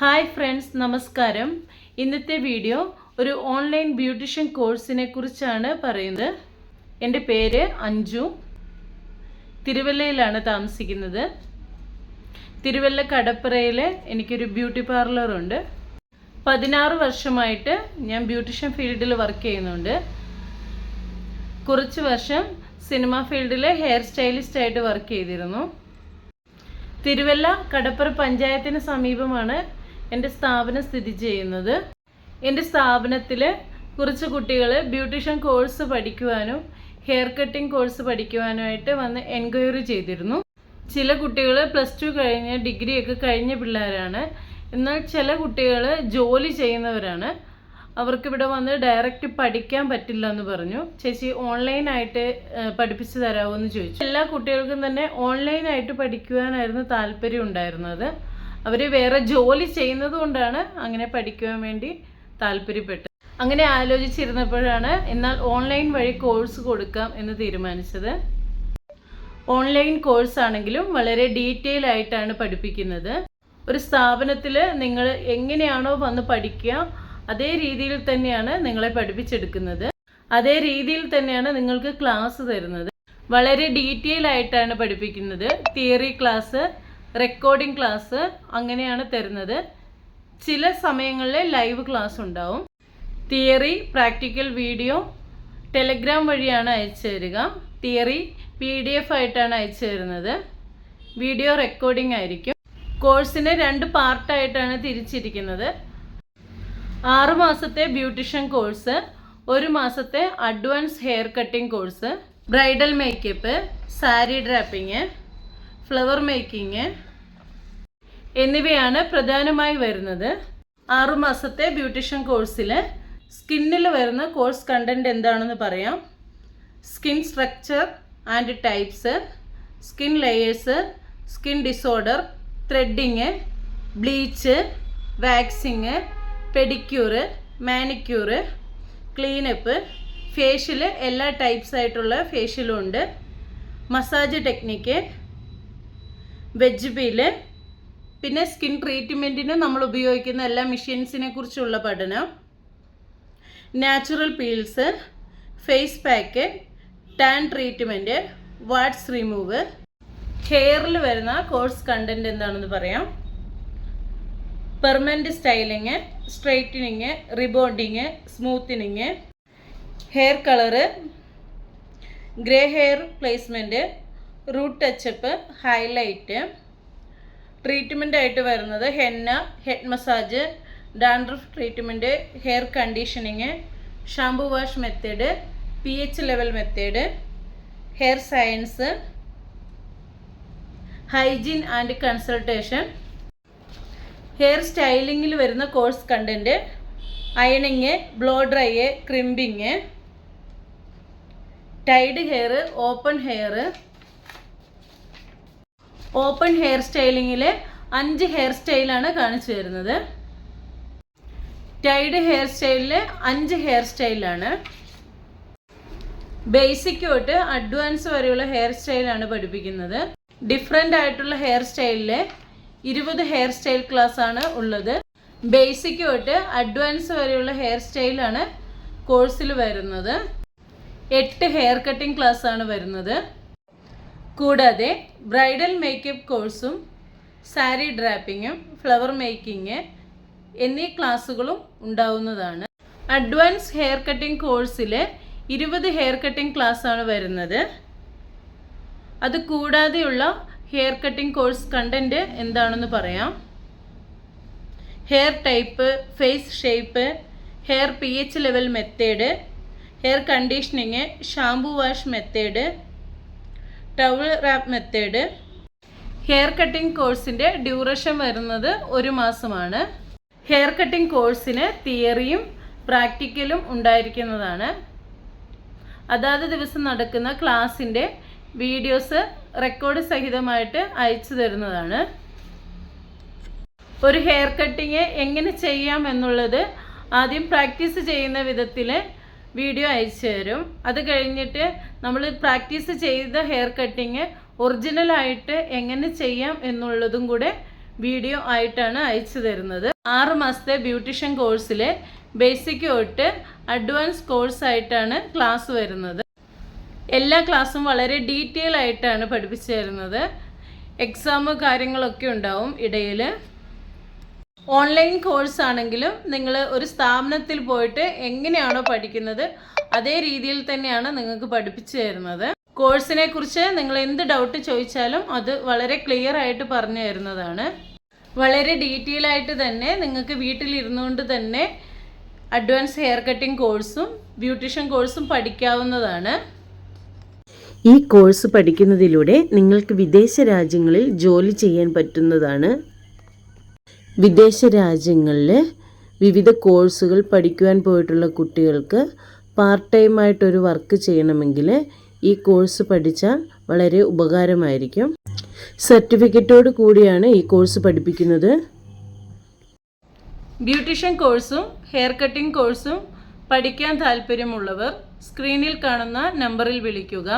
Hi friends നമസ്കാരം. ഇന്നത്തെ video ഒരു ഓൺലൈൻ ബ്യൂട്ടീഷ്യൻ കോഴ്സിനെ കുറിച്ചാണ് പറയുന്നത്. എന്റെ പേര് അഞ്ജു. തിരുവല്ലയിലാണ് താമസിക്കുന്നത്. തിരുവല്ല കടപ്പുറയിൽ എനിക്കൊരു ബ്യൂട്ടി പാർലറുണ്ട് പതിനാറ് വർഷമായിട്ട് ഞാൻ ബ്യൂട്ടീഷ്യൻ ഫീൽഡിൽ വർക്ക് ചെയ്യുന്നുണ്ട്. കുറച്ച് വർഷം സിനിമ ഫീൽഡിൽ ഹെയർ സ്റ്റൈലിസ്റ്റ് ആയിട്ട് വർക്ക് ചെയ്തിരുന്നു. തിരുവല്ല കടപ്പുറ പഞ്ചായത്തിന് സമീപമാണ് എന്റെ സ്ഥാപനം സ്ഥിതി ചെയ്യുന്നത്. എന്റെ സ്ഥാപനത്തിൽ കുറച്ച് കുട്ടികൾ ബ്യൂട്ടീഷ്യൻ കോഴ്സ് പഠിക്കുവാനും ഹെയർ കട്ടിംഗ് കോഴ്സ് പഠിക്കുവാനുമായിട്ട് വന്ന് എൻക്വയറി ചെയ്തിരുന്നു. ചില കുട്ടികൾ പ്ലസ് ടു കഴിഞ്ഞ് ഡിഗ്രിയൊക്കെ കഴിഞ്ഞ പിള്ളേരാണ്. എന്നാൽ ചില കുട്ടികൾ ജോലി ചെയ്യുന്നവരാണ്. അവർക്കിവിടെ വന്ന് ഡയറക്റ്റ് പഠിക്കാൻ പറ്റില്ല എന്ന് പറഞ്ഞു. ചേച്ചി ഓൺലൈനായിട്ട് പഠിപ്പിച്ചു തരാമോ എന്ന് ചോദിച്ചു. എല്ലാ കുട്ടികൾക്കും തന്നെ ഓൺലൈനായിട്ട് പഠിക്കുവാനായിരുന്നു താല്പര്യം ഉണ്ടായിരുന്നത്. അവർ വേറെ ജോലി ചെയ്യുന്നത് കൊണ്ടാണ് അങ്ങനെ പഠിക്കുവാൻ വേണ്ടി താല്പര്യപ്പെട്ടത്. അങ്ങനെ ആലോചിച്ചിരുന്നപ്പോഴാണ് എന്നാൽ ഓൺലൈൻ വഴി കോഴ്സ് കൊടുക്കാം എന്ന് തീരുമാനിച്ചത്. ഓൺലൈൻ കോഴ്സ് ആണെങ്കിലും വളരെ ഡീറ്റെയിൽ ആയിട്ടാണ് പഠിപ്പിക്കുന്നത്. ഒരു സ്ഥാപനത്തിൽ നിങ്ങൾ എങ്ങനെയാണോ വന്ന് പഠിക്കുക അതേ രീതിയിൽ തന്നെയാണ് നിങ്ങളെ പഠിപ്പിച്ചെടുക്കുന്നത്. അതേ രീതിയിൽ തന്നെയാണ് നിങ്ങൾക്ക് ക്ലാസ് തരുന്നത്. വളരെ ഡീറ്റെയിൽ ആയിട്ടാണ് പഠിപ്പിക്കുന്നത്. തിയറി ക്ലാസ് റെക്കോർഡിംഗ് ക്ലാസ് അങ്ങനെയാണ് തരുന്നത്. ചില സമയങ്ങളിൽ ലൈവ് ക്ലാസ് ഉണ്ടാവും. തിയറി പ്രാക്ടിക്കൽ വീഡിയോ ടെലഗ്രാം വഴിയാണ് അയച്ചു തരിക. തിയറി പി ഡി എഫ് ആയിട്ടാണ് അയച്ചു തരുന്നത്. വീഡിയോ റെക്കോർഡിംഗ് ആയിരിക്കും. കോഴ്സിനെ രണ്ട് പാർട്ടായിട്ടാണ് തിരിച്ചിരിക്കുന്നത്. ആറു മാസത്തെ ബ്യൂട്ടീഷ്യൻ കോഴ്സ് ഒരു മാസത്തെ advance hair cutting course bridal makeup sari draping flower making എന്നിവയാണ് പ്രധാനമായി വരുന്നത്. ആറുമാസത്തെ ബ്യൂട്ടീഷ്യൻ കോഴ്സിൽ സ്കിന്നിൽ വരുന്ന കോഴ്സ് കണ്ടന്റ് എന്താണെന്ന് പറയാം. Skin structure and types skin layers skin disorder threading bleach waxing pedicure manicure cleanup facial എല്ലാ ടൈപ്സ് ആയിട്ടുള്ള ഫേഷ്യലും ഉണ്ട്. മസാജ് ടെക്നിക്ക് വെജ് പീൽ പിന്നെ സ്കിൻ ട്രീറ്റ്മെന്റിന് നമ്മൾ ഉപയോഗിക്കുന്ന എല്ലാ മെഷീൻസിനെ കുറിച്ചുള്ള പഠനം. Natural peels face pack tan treatment warts remove. ഹെയറിൽ വരുന്ന കോഴ്സ് കണ്ടന്റ് എന്താണെന്ന് പറയാം. Permanent styling straightening rebonding smoothening. Hair colour grey hair placement root touch up highlight. Treatment ആയിട്ട് വരുന്നത് henna head massage dandruff treatment hair conditioning shampoo wash method P H level method hair science hygiene and consultation hair സ്റ്റൈലിങ്ങിൽ വരുന്ന course content അയണിങ് blow dry crimping tied hair open hair open hair സ്റ്റൈലിങ്ങിൽ അഞ്ച് hair സ്റ്റൈലാണ് കാണിച്ചു തരുന്നത്. Tide hair സ്റ്റൈലിലെ അഞ്ച് hair സ്റ്റൈലാണ്. Basic തൊട്ട് advance വരെയുള്ള hair സ്റ്റൈലാണ് പഠിപ്പിക്കുന്നത്. ഡിഫറെന്റ് ആയിട്ടുള്ള ഹെയർ സ്റ്റൈലിൽ ഇരുപത് ഹെയർ സ്റ്റൈൽ ക്ലാസ് ആണ് ഉള്ളത്. ബേസിക് തൊട്ട് അഡ്വാൻസ് വരെയുള്ള ഹെയർ സ്റ്റൈലാണ് കോഴ്സിൽ വരുന്നത്. എട്ട് ഹെയർ കട്ടിംഗ് ക്ലാസ് ആണ് വരുന്നത്. കൂടാതെ ബ്രൈഡൽ മേക്കപ്പ് കോഴ്സും സാരി ഡ്രാപ്പിങ്ങും ഫ്ലവർ മേക്കിംഗ് എന്നീ ക്ലാസ്സുകളും ഉണ്ടാവുന്നതാണ്. അഡ്വാൻസ് ഹെയർ കട്ടിംഗ് കോഴ്സിൽ ഇരുപത് ഹെയർ കട്ടിംഗ് ക്ലാസ് ആണ് വരുന്നത്. അത് കൂടാതെയുള്ള ഹെയർ കട്ടിംഗ് കോഴ്സ് കണ്ടന്റ് എന്താണെന്ന് പറയാം. Hair type face shape hair P H level method hair conditioning shampoo wash method towel wrap method. Hair cutting കോഴ്സിന്റെ ഡ്യൂറേഷൻ വരുന്നത് ഒരു മാസമാണ്. ഹെയർ കട്ടിംഗ് കോഴ്സിന് തിയറിയും പ്രാക്ടിക്കലും ഉണ്ടായിരിക്കുന്നതാണ്. അതാത് ദിവസം നടക്കുന്ന ക്ലാസ്സിന്റെ വീഡിയോസ് റെക്കോർഡ് സഹിതമായിട്ട് അയച്ചു തരുന്നതാണ്. ഒരു ഹെയർ കട്ടിങ് എങ്ങനെ ചെയ്യാം എന്നുള്ളത് ആദ്യം പ്രാക്ടീസ് ചെയ്യുന്ന വിധത്തിൽ വീഡിയോ അയച്ചു തരും. അത് കഴിഞ്ഞിട്ട് നമ്മൾ പ്രാക്ടീസ് ചെയ്ത ഹെയർ കട്ടിങ് ഒറിജിനലായിട്ട് എങ്ങനെ ചെയ്യാം എന്നുള്ളതും കൂടെ വീഡിയോ ആയിട്ടാണ് അയച്ചു തരുന്നത്. ആറ് മാസത്തെ ബ്യൂട്ടീഷ്യൻ കോഴ്സിലെ ബേസിക് തൊട്ട് അഡ്വാൻസ് കോഴ്സ് ആയിട്ടാണ് ക്ലാസ് വരുന്നത്. എല്ലാ ക്ലാസ്സും വളരെ ഡീറ്റെയിൽ ആയിട്ടാണ് പഠിപ്പിച്ചു തരുന്നത്. എക്സാം കാര്യങ്ങളൊക്കെ ഉണ്ടാവും ഇടയിൽ ഓൺലൈൻ കോഴ്സ് ആണെങ്കിലും നിങ്ങൾ ഒരു സ്ഥാപനത്തിൽ പോയിട്ട് എങ്ങനെയാണോ പഠിക്കുന്നത് അതേ രീതിയിൽ തന്നെയാണ് നിങ്ങൾക്ക് പഠിപ്പിച്ചു തരുന്നത്. കോഴ്സിനെ കുറിച്ച് നിങ്ങൾ എന്ത് ഡൗട്ട് ചോദിച്ചാലും അത് വളരെ ക്ലിയർ ആയിട്ട് പറഞ്ഞു തരുന്നതാണ്. വളരെ ഡീറ്റെയിൽ ആയിട്ട് തന്നെ നിങ്ങൾക്ക് വീട്ടിലിരുന്നുകൊണ്ട് തന്നെ അഡ്വാൻസ് ഹെയർ കട്ടിംഗ് കോഴ്സും ബ്യൂട്ടീഷ്യൻ കോഴ്സും പഠിക്കാവുന്നതാണ്. ഈ കോഴ്സ് പഠിക്കുന്നതിലൂടെ നിങ്ങൾക്ക് വിദേശ രാജ്യങ്ങളിൽ ജോലി ചെയ്യാൻ പറ്റുന്നതാണ്. വിദേശ രാജ്യങ്ങളിൽ വിവിധ കോഴ്സുകൾ പഠിക്കുവാൻ പോയിട്ടുള്ള കുട്ടികൾക്ക് പാർട്ട് ടൈമായിട്ടൊരു വർക്ക് ചെയ്യണമെങ്കിൽ ഈ കോഴ്സ് പഠിച്ചാൽ വളരെ ഉപകാരമായിരിക്കും. സർട്ടിഫിക്കറ്റോട് കൂടിയാണ് ഈ കോഴ്സ് പഠിപ്പിക്കുന്നത്. ബ്യൂട്ടീഷ്യൻ കോഴ്സും ഹെയർ കട്ടിംഗ് കോഴ്സും പഠിക്കാൻ താല്പര്യമുള്ളവർ സ്ക്രീനിൽ കാണുന്ന നമ്പറിൽ വിളിക്കുക.